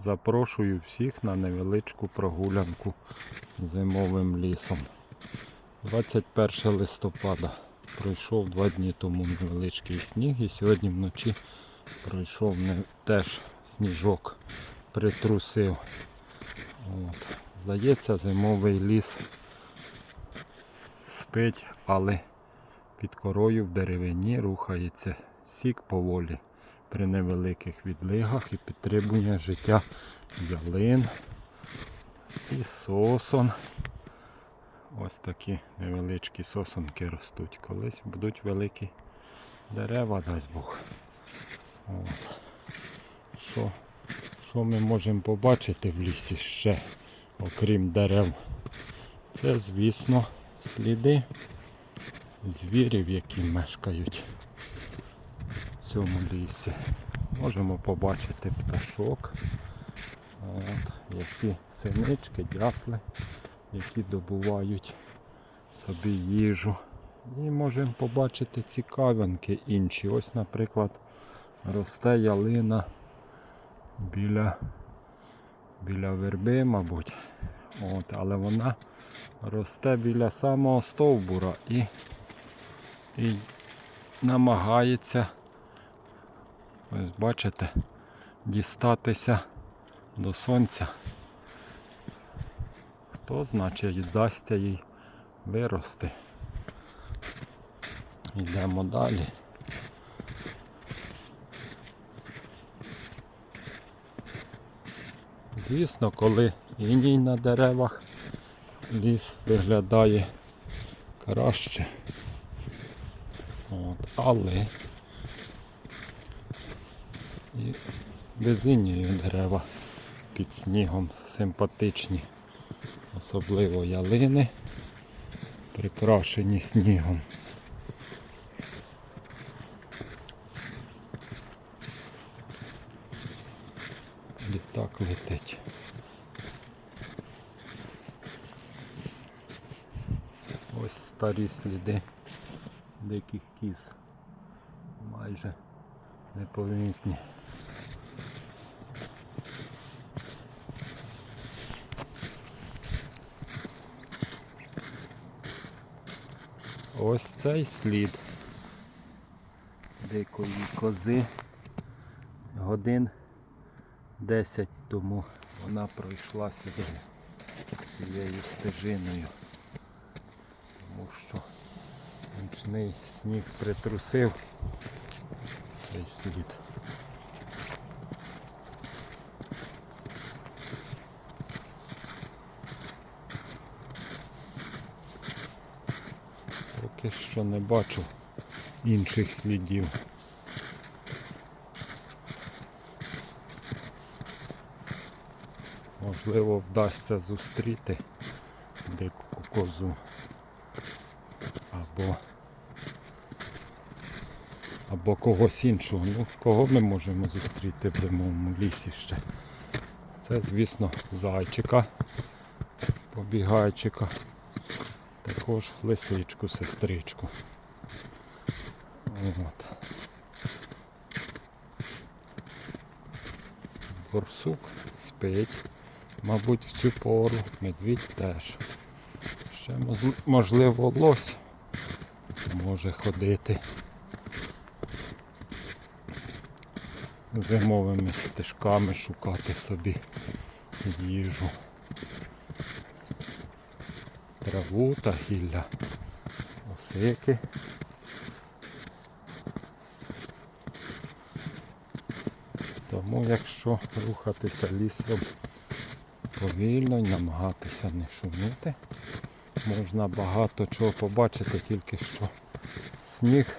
Запрошую всіх на невеличку прогулянку зимовим лісом. 21 листопада. Пройшов два дні тому невеличкий сніг і сьогодні вночі пройшов теж сніжок, притрусив. От. Здається, зимовий ліс спить, але під корою в деревині рухається сік поволі при невеликих відлигах і підтримує життя ялин і сосон. Ось такі невеличкі сосонки ростуть. Колись будуть великі дерева, дасть Бог. От. Що, що ми можемо побачити в лісі ще, окрім дерев? Це, звісно, сліди звірів, які мешкають цьому лісі. Можемо побачити пташок, от, які синички, дятли, які добувають собі їжу. І можемо побачити цікавинки інші. Ось, наприклад, росте ялина біля, біля верби, мабуть. От, але вона росте біля самого стовбура і, і намагається, ось бачите, дістатися до сонця. Хто значить вдасться їй вирости. Йдемо далі. Звісно, коли іній на деревах ліс виглядає краще. От, але і без інію дерева під снігом симпатичні, особливо ялини, прикрашені снігом. Літак летить. Ось старі сліди диких кіз. Майже непомітні. Ось цей слід дикої кози. Годин 10 тому вона пройшла сюди цією стежиною. Тому що нічний сніг притрусив цей слід. Поки що не бачу інших слідів. Можливо, вдасться зустріти дику козу або або когось іншого. Ну, кого ми можемо зустріти в зимовому лісі ще? Це, звісно, зайчика, побігайчика, також лисичку, сестричку. От. Борсук спить, мабуть, в цю пору, медвідь теж. Ще можливо лось може ходити зимовими стежками шукати собі їжу. Траву та гілля. Осики. Тому якщо рухатися лісом повільно і намагатися не шуміти, можна багато чого побачити, тільки що сніг,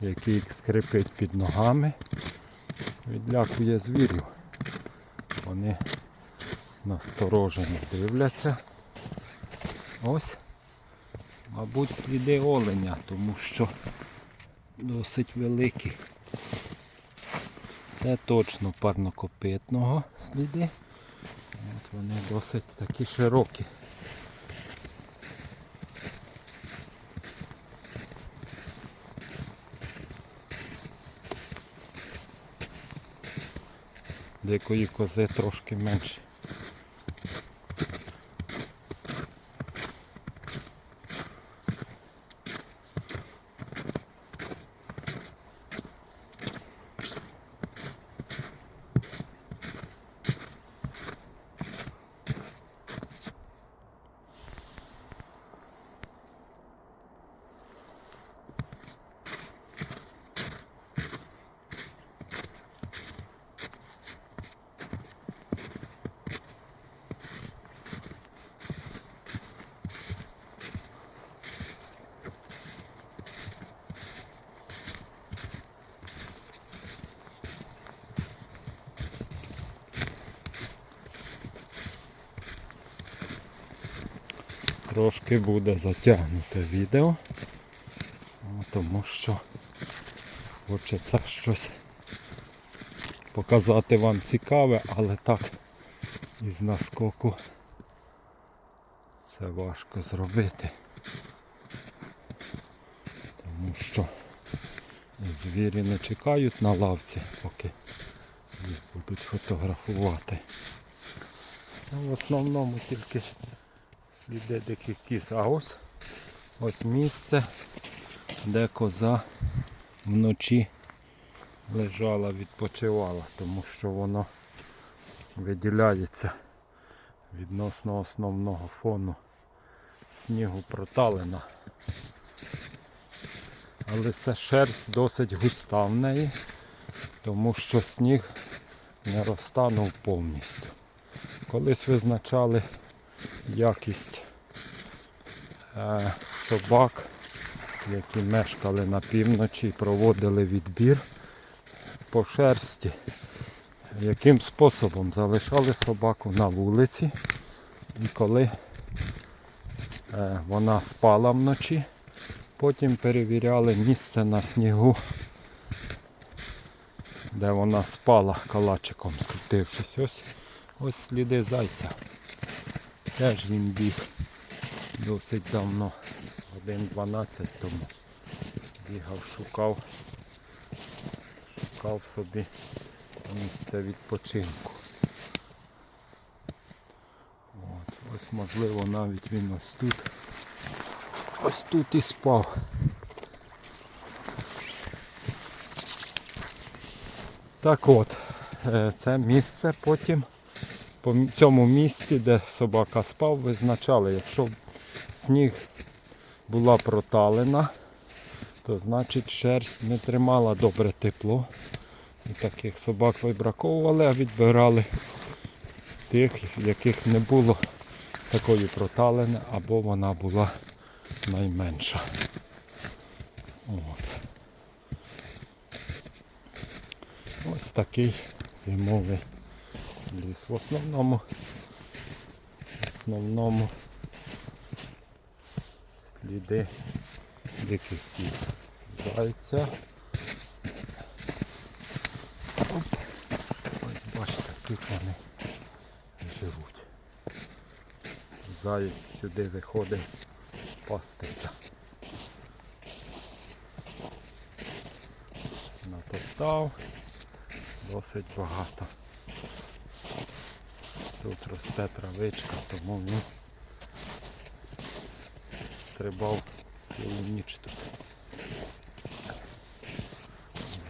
який скрипить під ногами, відлякує звірів. Вони насторожено дивляться. Ось, мабуть, сліди оленя, тому що досить великі. Це точно парнокопитного сліди. От вони досить такі широкі. дикої кози трошки менше. Трошки буде затягнуте відео, тому що хочеться щось показати вам цікаве, але так із наскоку це важко зробити. Тому що звірі не чекають на лавці, поки їх будуть фотографувати. В основному тільки сліди диких кіз. А ось ось місце, де коза вночі лежала, відпочивала, тому що воно виділяється відносно основного фону снігу проталина. Але це шерсть досить густа в неї, тому що сніг не розтанув повністю. Колись визначали якість е, собак, які мешкали на півночі проводили відбір по шерсті. Яким способом залишали собаку на вулиці і коли е, вона спала вночі, потім перевіряли місце на снігу, де вона спала калачиком скрутившись. Ось, ось сліди зайця. Теж він біг досить давно, годин 12 тому. Бігав, шукав, шукав собі місце відпочинку. От, ось можливо навіть він ось тут. Ось тут і спав. Так от, е, це місце потім по цьому місці, де собака спав, визначали, якщо сніг була проталена, то значить шерсть не тримала добре тепло. І таких собак вибраковували, а відбирали тих, яких не було такої проталини, або вона була найменша. От. Ось такий зимовий ліс. В основному, в основному сліди диких кіз. Зайця. Ось бачите, тут вони живуть. Заєць сюди виходить пастися. Натоптав досить багато. Тут росте травичка, тому ну, стрибав цілу ніч тут.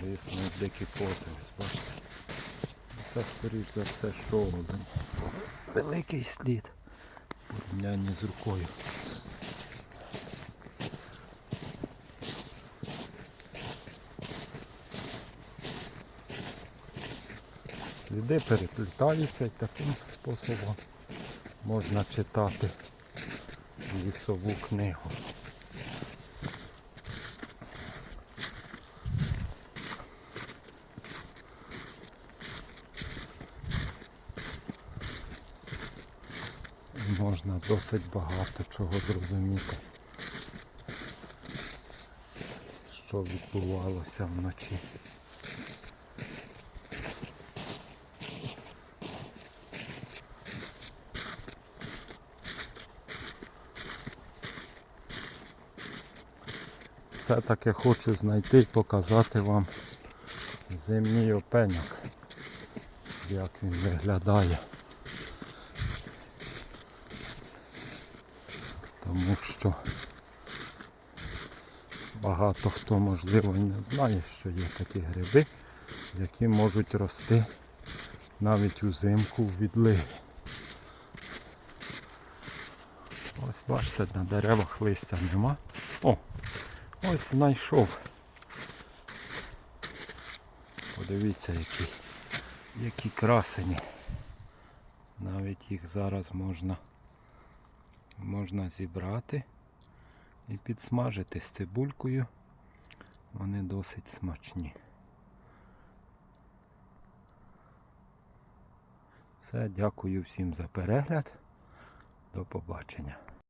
Звісно, дикі поти, бачите. Це скоріш за все що. Великий слід в порівнянні з рукою. Сліди переплітаються і таким способом можна читати лісову книгу. Можна досить багато чого зрозуміти, що відбувалося вночі. Все-таки хочу знайти і показати вам зимній опеньок. як він виглядає. Тому що багато хто можливо не знає, що є такі гриби, які можуть рости навіть узимку в відливі. Ось бачите, на деревах листя нема. О, ось знайшов. Подивіться, які, які красені. Навіть їх зараз можна, можна зібрати і підсмажити з цибулькою. Вони досить смачні. Все, дякую всім за перегляд. До побачення.